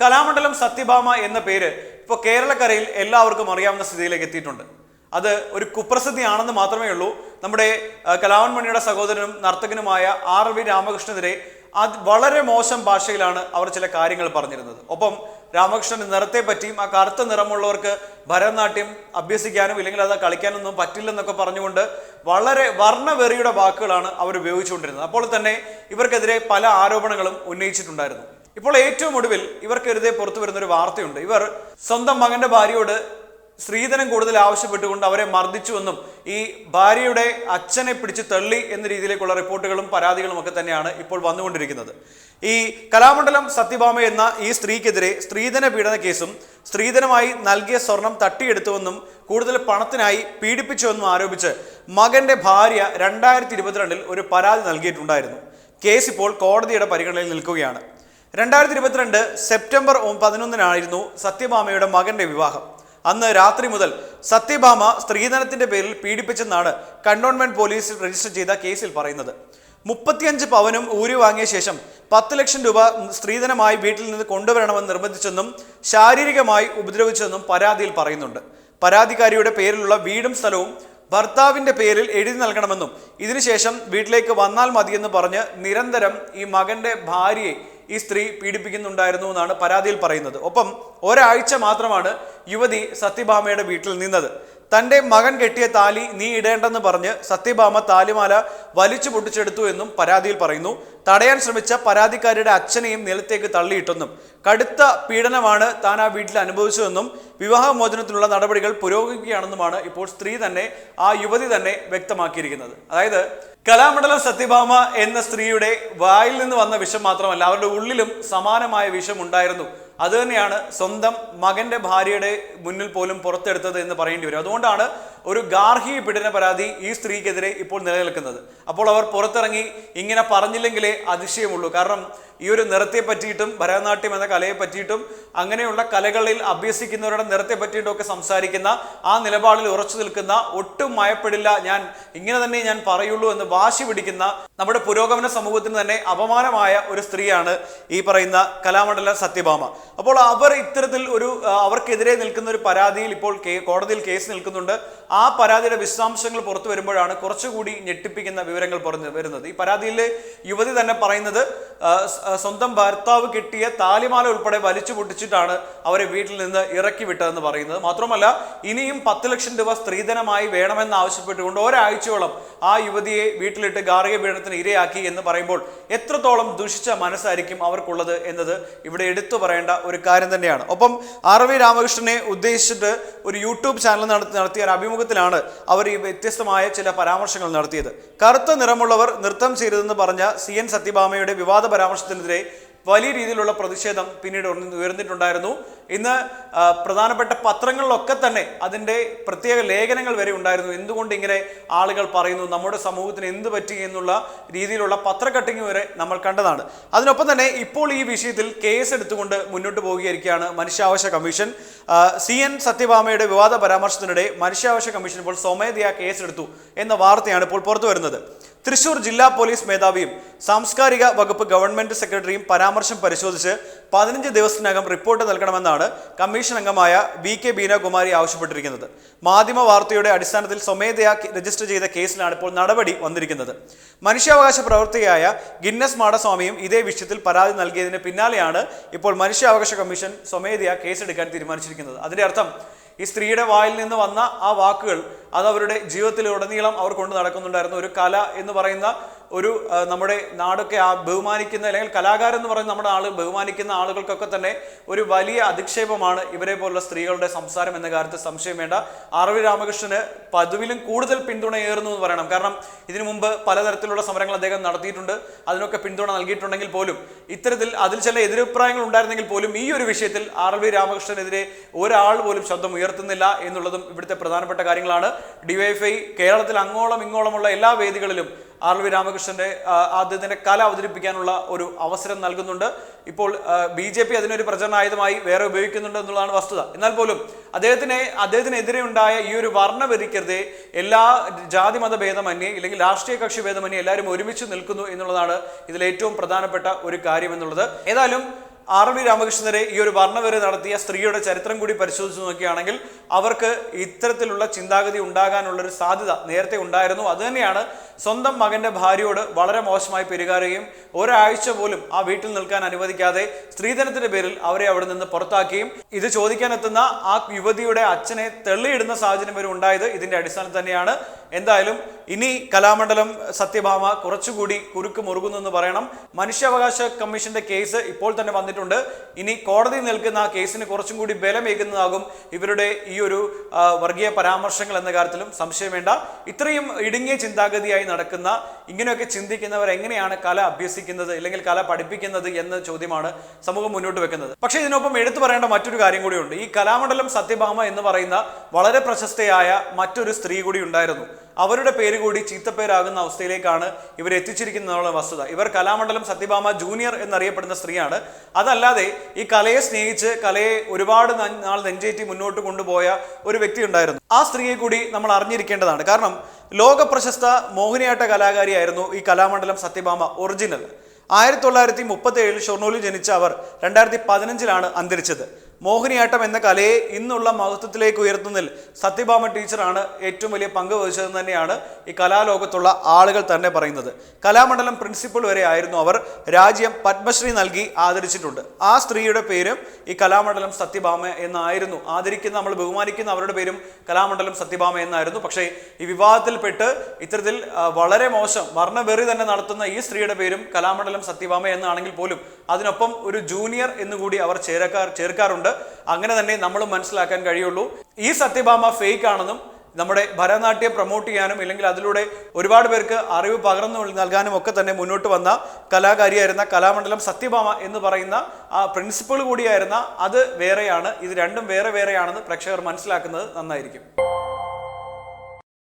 കലാമണ്ഡലം സത്യഭാമ എന്ന പേര് ഇപ്പോൾ കേരളക്കരയിൽ എല്ലാവർക്കും അറിയാവുന്ന സ്ഥിതിയിലേക്ക് എത്തിയിട്ടുണ്ട്. അത് ഒരു കുപ്രസിദ്ധിയാണെന്ന് മാത്രമേ ഉള്ളൂ. നമ്മുടെ കലാവൻ മണിയുടെ സഹോദരനും നർത്തകനുമായ ആർ വി രാമകൃഷ്ണനെതിരെ അത് വളരെ മോശം ഭാഷയിലാണ് അവർ ചില കാര്യങ്ങൾ പറഞ്ഞിരുന്നത്. ഒപ്പം രാമകൃഷ്ണൻ നിറത്തെ പറ്റിയും ആ കറുത്ത നിറമുള്ളവർക്ക് ഭരതനാട്യം അഭ്യസിക്കാനും ഇല്ലെങ്കിൽ അത് കളിക്കാനൊന്നും പറ്റില്ലെന്നൊക്കെ പറഞ്ഞുകൊണ്ട് വളരെ വർണവെറിയുടെ വാക്കുകളാണ് അവർ ഉപയോഗിച്ചുകൊണ്ടിരുന്നത്. അപ്പോൾ തന്നെ ഇവർക്കെതിരെ പല ആരോപണങ്ങളും ഉന്നയിച്ചിട്ടുണ്ടായിരുന്നു. ഇപ്പോൾ ഏറ്റവും ഒടുവിൽ ഇവർക്കെതിരെ പുറത്തു വരുന്ന ഒരു വാർത്തയുണ്ട്. ഇവർ സ്വന്തം മകന്റെ ഭാര്യയോട് സ്ത്രീധനം കൂടുതൽ ആവശ്യപ്പെട്ടുകൊണ്ട് അവരെ മർദ്ദിച്ചുവെന്നും ഈ ഭാര്യയുടെ അച്ഛനെ പിടിച്ച് തള്ളി എന്ന രീതിയിലേക്കുള്ള റിപ്പോർട്ടുകളും പരാതികളും ഒക്കെ തന്നെയാണ് ഇപ്പോൾ വന്നുകൊണ്ടിരിക്കുന്നത്. ഈ കലാമണ്ഡലം സത്യഭാമ എന്ന ഈ സ്ത്രീക്കെതിരെ സ്ത്രീധന പീഡന കേസും സ്ത്രീധനമായി നൽകിയ സ്വർണം തട്ടിയെടുത്തുവെന്നും കൂടുതൽ പണത്തിനായി പീഡിപ്പിച്ചുവെന്നും ആരോപിച്ച് മകന്റെ ഭാര്യ രണ്ടായിരത്തി ഇരുപത്തിരണ്ടിൽ ഒരു പരാതി നൽകിയിട്ടുണ്ടായിരുന്നു. കേസ് ഇപ്പോൾ കോടതിയുടെ പരിഗണനയിൽ നിൽക്കുകയാണ്. രണ്ടായിരത്തി ഇരുപത്തിരണ്ട് സെപ്റ്റംബർ പതിനൊന്നിനായിരുന്നു സത്യഭാമയുടെ മകന്റെ വിവാഹം. അന്ന് രാത്രി മുതൽ സത്യഭാമ സ്ത്രീധനത്തിന്റെ പേരിൽ പീഡിപ്പിച്ചെന്നാണ് കണ്ടോൺമെന്റ് പോലീസ് രജിസ്റ്റർ ചെയ്ത കേസിൽ പറയുന്നത്. മുപ്പത്തിയഞ്ച് പവനും ഊരി വാങ്ങിയ ശേഷം പത്ത് ലക്ഷം രൂപ സ്ത്രീധനമായി വീട്ടിൽ നിന്ന് കൊണ്ടുവരണമെന്ന് നിർബന്ധിച്ചെന്നും ശാരീരികമായി ഉപദ്രവിച്ചെന്നും പരാതിയിൽ പറയുന്നുണ്ട്. പരാതിക്കാരിയുടെ പേരിലുള്ള വീടും സ്ഥലവും ഭർത്താവിന്റെ പേരിൽ എഴുതി നൽകണമെന്നും ഇതിനുശേഷം വീട്ടിലേക്ക് വന്നാൽ മതിയെന്ന് പറഞ്ഞ് നിരന്തരം ഈ മകന്റെ ഭാര്യയെ ഈ സ്ത്രീ പീഡിപ്പിക്കുന്നുണ്ടായിരുന്നു എന്നാണ് പരാതിയിൽ പറയുന്നത്. ഒപ്പം ഒരാഴ്ച മാത്രമാണ് യുവതി സത്യഭാമയുടെ വീട്ടിൽ നിന്നത്. തന്റെ മകൻ കെട്ടിയ താലി നീ ഇടേണ്ടെന്ന് പറഞ്ഞ് സത്യഭാമ താലിമാല വലിച്ചു പൊട്ടിച്ചെടുത്തു എന്നും പരാതിയിൽ പറയുന്നു. തടയാൻ ശ്രമിച്ച പരാതിക്കാരിയുടെ അച്ഛനെയും നിലത്തേക്ക് തള്ളിയിട്ടെന്നും കടുത്ത പീഡനമാണ് താൻ ആ വീട്ടിൽ അനുഭവിച്ചതെന്നും വിവാഹമോചനത്തിനുള്ള നടപടികൾ പുരോഗമിക്കുകയാണെന്നുമാണ് ഇപ്പോൾ സ്ത്രീ തന്നെ ആ യുവതി തന്നെ വ്യക്തമാക്കിയിരിക്കുന്നത്. അതായത് കലാമണ്ഡലം സത്യഭാമ എന്ന സ്ത്രീയുടെ വായിൽ നിന്ന് വന്ന വിഷം മാത്രമല്ല അവരുടെ ഉള്ളിലും സമാനമായ വിഷം ഉണ്ടായിരുന്നു അത് തന്നെയാണ് സ്വന്തം മകന്റെ ഭാര്യയുടെ മുന്നിൽ പോലും പുറത്തെടുത്തത് എന്ന് പറയേണ്ടി വരും. അതുകൊണ്ടാണ് ഒരു ഗാർഹിക പീഡന പരാതി ഈ സ്ത്രീക്കെതിരെ ഇപ്പോൾ നിലനിൽക്കുന്നത്. അപ്പോൾ അവർ പുറത്തിറങ്ങി ഇങ്ങനെ പറഞ്ഞില്ലെങ്കിലേ അതിശയമുള്ളൂ. കാരണം ഈ ഒരു നിറത്തെ പറ്റിയിട്ടും ഭരതനാട്യം എന്ന കലയെ പറ്റിയിട്ടും അങ്ങനെയുള്ള കലകളിൽ അഭ്യസിക്കുന്നവരുടെ നിറത്തെ പറ്റിയിട്ടും ഒക്കെ സംസാരിക്കുന്ന ആ നിലപാടിൽ ഉറച്ചു നിൽക്കുന്ന ഒട്ടും മയപ്പെടില്ല ഞാൻ ഇങ്ങനെ തന്നെ ഞാൻ പറയുള്ളൂ എന്ന് വാശി പിടിക്കുന്ന നമ്മുടെ പുരോഗമന സമൂഹത്തിന് തന്നെ അപമാനമായ ഒരു സ്ത്രീയാണ് ഈ പറയുന്ന കലാമണ്ഡല സത്യഭാമ. അപ്പോൾ അവർ ഇത്തരത്തിൽ ഒരു അവർക്കെതിരെ നിൽക്കുന്ന ഒരു പരാതിയിൽ ഇപ്പോൾ കോടതിയിൽ കേസ് നിൽക്കുന്നുണ്ട്. ആ പരാതിയുടെ വിശദാംശങ്ങൾ പുറത്തു വരുമ്പോഴാണ് കുറച്ചുകൂടി ഞെട്ടിപ്പിക്കുന്ന വിവരങ്ങൾ പറഞ്ഞു വരുന്നത്. ഈ പരാതിയിലെ യുവതി തന്നെ പറയുന്നത് സ്വന്തം ഭർത്താവ് കിട്ടിയ താലിമാല ഉൾപ്പെടെ വലിച്ചു പൊട്ടിച്ചിട്ടാണ് അവരെ വീട്ടിൽ നിന്ന് ഇറക്കി വിട്ടതെന്ന് പറയുന്നത്. മാത്രമല്ല ഇനിയും പത്ത് ലക്ഷം രൂപ സ്ത്രീധനമായി വേണമെന്ന് ആവശ്യപ്പെട്ടുകൊണ്ട് ഒരാഴ്ചയോളം ആ യുവതിയെ വീട്ടിലിട്ട് ഗാർഹിക പീഡനത്തിന് ഇരയാക്കി എന്ന് പറയുമ്പോൾ എത്രത്തോളം ദുഷിച്ച മനസ്സായിരിക്കും അവർക്കുള്ളത് എന്നത് ഇവിടെ എടുത്തു പറയേണ്ട ഒരു കാര്യം തന്നെയാണ്. ഒപ്പം ആർ വി രാമകൃഷ്ണനെ ഉദ്ദേശിച്ചിട്ട് ഒരു യൂട്യൂബ് ചാനൽ നടത്തി നടത്തിയ ഒരു അഭിമുഖത്തിലാണ് അവർ ഈ വ്യത്യസ്തമായ ചില പരാമർശങ്ങൾ നടത്തിയത്. കറുത്ത നിറമുള്ളവർ നൃത്തം ചെയ്തതെന്ന് പറഞ്ഞ സി എൻ സത്യഭാമയുടെ വിവാദ പരാമർശത്തിനെതിരെ വലിയ രീതിയിലുള്ള പ്രതിഷേധം പിന്നീട് ഉയർന്നിട്ടുണ്ടായിരുന്നു. ഇന്ന് പ്രധാനപ്പെട്ട പത്രങ്ങളിലൊക്കെ തന്നെ അതിന്റെ പ്രത്യേക ലേഖനങ്ങൾ വരെ ഉണ്ടായിരുന്നു. എന്തുകൊണ്ട് ഇങ്ങനെ ആളുകൾ പറയുന്നു? നമ്മുടെ സമൂഹത്തിന് എന്ത് പറ്റി എന്നുള്ള രീതിയിലുള്ള പത്രക്കട്ടിങ് വരെ നമ്മൾ കണ്ടതാണ്. അതിനൊപ്പം തന്നെ ഇപ്പോൾ ഈ വിഷയത്തിൽ കേസ് എടുത്തുകൊണ്ട് മുന്നോട്ട് പോവുകയായിരിക്കുകയാണ് മനുഷ്യാവകാശ കമ്മീഷൻ. സി എൻ സത്യഭാമയുടെ വിവാദ പരാമർശത്തിനിടെ മനുഷ്യാവകാശ കമ്മീഷൻ ഇപ്പോൾ സ്വമേധയാ കേസെടുത്തു എന്ന വാർത്തയാണ് ഇപ്പോൾ പുറത്തു വരുന്നത്. തൃശൂർ ജില്ലാ പോലീസ് മേധാവിയും സാംസ്കാരിക വകുപ്പ് ഗവൺമെന്റ് സെക്രട്ടറിയും പരാമർശം പരിശോധിച്ച് പതിനഞ്ച് ദിവസത്തിനകം റിപ്പോർട്ട് നൽകണമെന്നാണ് കമ്മീഷൻ അംഗമായ വി കെ ബീനാകുമാരി ആവശ്യപ്പെട്ടിരിക്കുന്നത്. മാധ്യമ വാർത്തയുടെ അടിസ്ഥാനത്തിൽ സ്വമേധയാ രജിസ്റ്റർ ചെയ്ത കേസിലാണ് ഇപ്പോൾ നടപടി വന്നിരിക്കുന്നത്. മനുഷ്യാവകാശ പ്രവർത്തകയായ ഗിന്നസ് മാടസ്വാമിയും ഇതേ വിഷയത്തിൽ പരാതി നൽകിയതിന് പിന്നാലെയാണ് ഇപ്പോൾ മനുഷ്യാവകാശ കമ്മീഷൻ സ്വമേധയാ കേസെടുക്കാൻ തീരുമാനിച്ചിരിക്കുന്നത്. അതിന്റെ അർത്ഥം ഈ സ്ത്രീയുടെ വായിൽ നിന്ന് വന്ന ആ വാക്കുകൾ അത് അവരുടെ ജീവിതത്തിലുടനീളം അവർ കൊണ്ടു നടക്കുന്നുണ്ടായിരുന്നു. ഒരു കല എന്ന് പറയുന്ന ഒരു നമ്മുടെ നാടൊക്കെ ആ ബഹുമാനിക്കുന്ന അല്ലെങ്കിൽ കലാകാരൻ എന്ന് പറയുന്ന നമ്മുടെ ആൾ ബഹുമാനിക്കുന്ന ആളുകൾക്കൊക്കെ തന്നെ ഒരു വലിയ അധിക്ഷേപമാണ് ഇവരെ പോലുള്ള സ്ത്രീകളുടെ സംസാരം എന്ന കാര്യത്തിൽ സംശയം വേണ്ട. ആർ വി രാമകൃഷ്ണന് പതിവിലും കൂടുതൽ പിന്തുണയേറുന്നു എന്ന് പറയണം. കാരണം ഇതിനു മുമ്പ് പലതരത്തിലുള്ള സമരങ്ങൾ അദ്ദേഹം നടത്തിയിട്ടുണ്ട്. അതിനൊക്കെ പിന്തുണ നൽകിയിട്ടുണ്ടെങ്കിൽ പോലും ഇത്തരത്തിൽ അതിൽ ചില എതിരഭിപ്രായങ്ങൾ ഉണ്ടായിരുന്നെങ്കിൽ പോലും ഈ ഒരു വിഷയത്തിൽ ആർ വി രാമകൃഷ്ണനെതിരെ ഒരാൾ പോലും ശബ്ദം ഉയർത്തുന്നില്ല എന്നുള്ളതും ഇവിടുത്തെ പ്രധാനപ്പെട്ട കാര്യങ്ങളാണ്. ഡിവൈഎഫ്ഐ കേരളത്തിൽ അങ്ങോളം ഇങ്ങോളമുള്ള എല്ലാ വേദികളിലും ആർ വി രാമകൃഷ്ണന്റെ ആദ്യത്തിന്റെ കല അവതരിപ്പിക്കാനുള്ള ഒരു അവസരം നൽകുന്നുണ്ട്. ഇപ്പോൾ ബി ജെ പി അതിനൊരു പ്രചരണായുധമായി വേറെ ഉപയോഗിക്കുന്നുണ്ട് എന്നുള്ളതാണ് വസ്തുത. എന്നാൽ പോലും അദ്ദേഹത്തിനെ അദ്ദേഹത്തിനെതിരെ ഉണ്ടായ ഈ ഒരു വർണവെറിക്കരുതേ എല്ലാ ജാതി മത ഭേദമന്യേ ഇല്ലെങ്കിൽ രാഷ്ട്രീയ കക്ഷി ഭേദമന്യേ എല്ലാവരും ഒരുമിച്ച് നിൽക്കുന്നു എന്നുള്ളതാണ് ഇതിൽ ഏറ്റവും പ്രധാനപ്പെട്ട ഒരു കാര്യം എന്നുള്ളത്. ഏതായാലും ആർ വി രാമകൃഷ്ണനെ ഈ ഒരു വർണവരെ നടത്തിയ സ്ത്രീയുടെ ചരിത്രം കൂടി പരിശോധിച്ച് നോക്കുകയാണെങ്കിൽ അവർക്ക് ഇത്തരത്തിലുള്ള ചിന്താഗതി ഉണ്ടാകാനുള്ളൊരു സാധ്യത നേരത്തെ ഉണ്ടായിരുന്നു. അതുതന്നെയാണ് സ്വന്തം മകന്റെ ഭാര്യയോട് വളരെ മോശമായി പെരുമാറുകയും ഒരാഴ്ച പോലും ആ വീട്ടിൽ നിൽക്കാൻ അനുവദിക്കാതെ സ്ത്രീധനത്തിന്റെ പേരിൽ അവരെ അവിടെ നിന്ന് പുറത്താക്കുകയും ഇത് ചോദിക്കാൻ എത്തുന്ന ആ യുവതിയുടെ അച്ഛനെ തെള്ളിയിടുന്ന സാഹചര്യം വരെ ഉണ്ടായത് ഇതിന്റെ അടിസ്ഥാനം തന്നെയാണ്. എന്തായാലും ഇനി കലാമണ്ഡലം സത്യഭാമ കുറച്ചുകൂടി കുരുക്ക് മുറുകുന്നു എന്ന് പറയണം. മനുഷ്യാവകാശ കമ്മീഷന്റെ കേസ് ഇപ്പോൾ തന്നെ വന്നിട്ടുണ്ട്. ഇനി കോടതി നിൽക്കുന്ന ആ കേസിന് കുറച്ചും കൂടി ബലമേകുന്നതാകും ഇവരുടെ ഈ ഒരു വർഗീയ പരാമർശങ്ങൾ എന്ന കാര്യത്തിലും സംശയം വേണ്ട. ഇത്രയും ഇടുങ്ങിയ ചിന്താഗതിയായി നടക്കുന്ന ഇങ്ങനെയൊക്കെ ചിന്തിക്കുന്നവർ എങ്ങനെയാണ് കല അഭ്യസിക്കുന്നത് അല്ലെങ്കിൽ കല പഠിപ്പിക്കുന്നത് എന്ന ചോദ്യമാണ് സമൂഹം മുന്നോട്ട് വെക്കുന്നത്. പക്ഷേ ഇതിനൊപ്പം എടുത്തു പറയേണ്ട മറ്റൊരു കാര്യം കൂടിയുണ്ട്. ഈ കലാമണ്ഡലം സത്യഭാമ എന്ന് പറയുന്ന വളരെ പ്രശസ്തയായ മറ്റൊരു സ്ത്രീ കൂടി ഉണ്ടായിരുന്നു. അവരുടെ പേര് കൂടി ചീത്തപ്പേരാകുന്ന അവസ്ഥയിലേക്കാണ് ഇവർ എത്തിച്ചിരിക്കുന്നതെന്നുള്ള വസ്തുത. ഇവർ കലാമണ്ഡലം സത്യഭാമ ജൂനിയർ എന്നറിയപ്പെടുന്ന സ്ത്രീയാണ്. അതല്ലാതെ ഈ കലയെ സ്നേഹിച്ച് കലയെ ഒരുപാട് നാൾ നെഞ്ചേറ്റി മുന്നോട്ട് കൊണ്ടുപോയ ഒരു വ്യക്തി ഉണ്ടായിരുന്നു. ആ സ്ത്രീയെ കൂടി നമ്മൾ അറിഞ്ഞിരിക്കേണ്ടതാണ്. കാരണം ലോക പ്രശസ്ത മോഹിനിയാട്ട കലാകാരിയായിരുന്നു ഈ കലാമണ്ഡലം സത്യഭാമ ഒറിജിനൽ. ആയിരത്തി തൊള്ളായിരത്തി മുപ്പത്തി ഏഴിൽ ഷൊർണൂരിൽ ജനിച്ച അവർ രണ്ടായിരത്തി പതിനഞ്ചിലാണ് അന്തരിച്ചത്. മോഹിനിയാട്ടം എന്ന കലയെ ഇന്നുള്ള മഹത്വത്തിലേക്ക് ഉയർത്തുന്നതിൽ സത്യഭാമ ടീച്ചറാണ് ഏറ്റവും വലിയ പങ്ക് വഹിച്ചതെന്ന് തന്നെയാണ് ഈ കലാലോകത്തുള്ള ആളുകൾ തന്നെ പറയുന്നത്. കലാമണ്ഡലം പ്രിൻസിപ്പൽ വരെ ആയിരുന്നു അവർ. രാജ്യം പത്മശ്രീ നൽകി ആദരിച്ചിട്ടുണ്ട്. ആ സ്ത്രീയുടെ പേരും ഈ കലാമണ്ഡലം സത്യഭാമ എന്നായിരുന്നു. ആദരിക്കുന്ന നമ്മൾ ബഹുമാനിക്കുന്ന അവരുടെ പേരും കലാമണ്ഡലം സത്യഭാമ എന്നായിരുന്നു. പക്ഷേ ഈ വിവാദത്തിൽപ്പെട്ട് ഇത്തരത്തിൽ വളരെ മോശം വർണവെറി തന്നെ നടത്തുന്ന ഈ സ്ത്രീയുടെ പേരും കലാമണ്ഡലം സത്യഭാമ എന്നാണെങ്കിൽ പോലും അതിനൊപ്പം ഒരു ജൂനിയർ എന്നുകൂടി അവർ ചേർക്കാർ ചേർക്കാറുണ്ട്. അങ്ങനെ തന്നെ നമ്മൾ മനസ്സിലാക്കാൻ കഴിയുള്ളൂ. ഈ സത്യഭാമ ഫേക്ക് ആണെന്നും നമ്മുടെ ഭരതനാട്യം പ്രൊമോട്ട് ചെയ്യാനും ഇല്ലെങ്കിൽ അതിലൂടെ ഒരുപാട് പേർക്ക് അറിവ് പകർന്നു നൽകാനും ഒക്കെ തന്നെ മുന്നോട്ട് വന്ന കലാകാരിയായിരുന്ന കലാമണ്ഡലം സത്യഭാമ എന്ന് പറയുന്ന ആ പ്രിൻസിപ്പൾ കൂടിയായിരുന്ന അത് വേറെയാണ്. ഇത് രണ്ടും വേറെ വേറെയാണെന്ന് പ്രേക്ഷകർ മനസ്സിലാക്കുന്നത് നന്നായിരിക്കും.